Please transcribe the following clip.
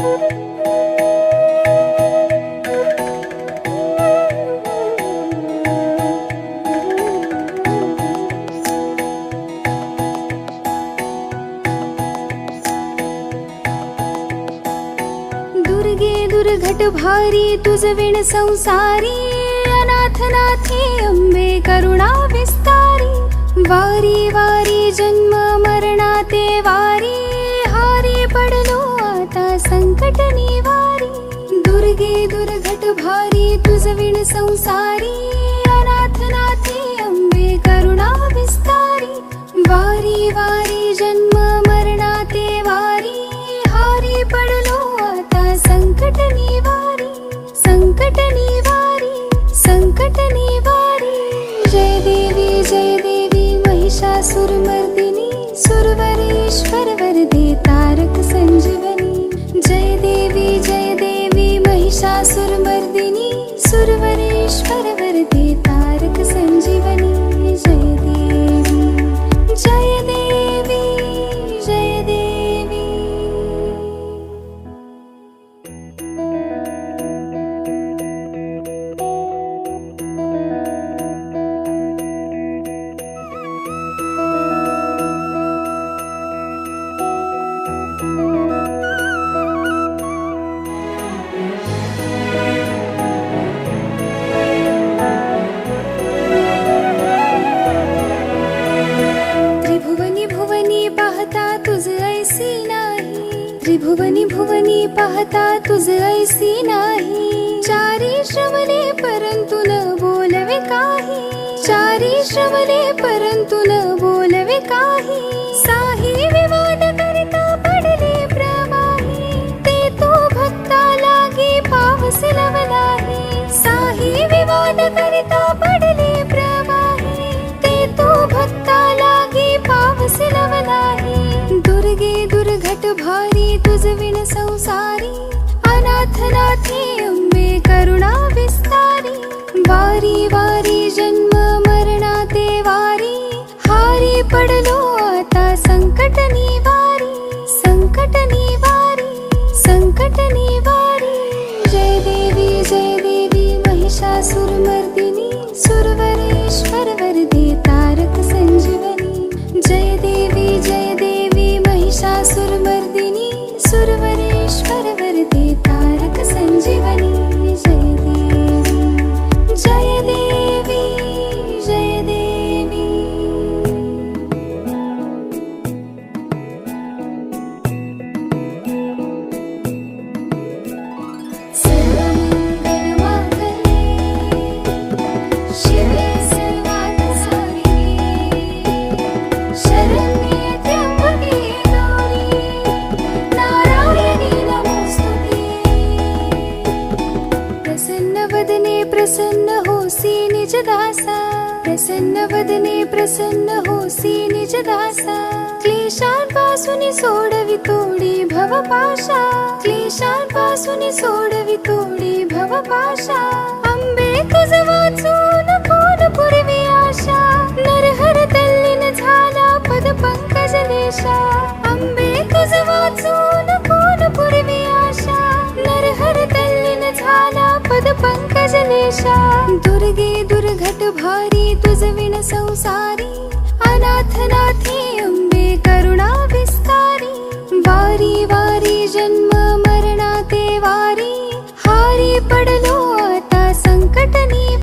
दुर्गे भारी तुझ विण संसारी अनाथनाथी अंबे करुणा विस्तारी वारी वारी जन्म मरणा ते वारी हारी पडलो दुर्घट भारी तुझ विण संसारी अनाथनाथी अंबे करुणा विस्तारी वारी वारी जन्म मरणा ते वारी हारी पडलो आता संकट निवारी संकट निवारी संकट निवारी. जय देवी जय देवी महिषासुरमर्दिनी सुरवरेश्वर वरदे तारक संजीवनी. जय देवी जय देवी महिषासुरमर्दिनी सुरवरेश्वर आता तुझ ऐसी नाही. चारी श्रवणे परंतु न बोलवे काही. चारी श्रवणे परंतु न बोलवे काही. संसारी अनाथनाथी अंबे करुणा विस्तारी वारी वारी जन्म मरणा ते वारी हारी पडलो आता संकट निवारी संकट निवारी संकट निवारी. जय देवी जय देवी महिषासुरमर्दिनी प्रसन्न होसी निज दासा। प्रसन्न वदने प्रसन्न होसी निज दासा। क्लेशांपासून सोडवी तोडी भवपाशा क्लेशांपासून सोडवी तोडी भवपाशा अंबे तुझ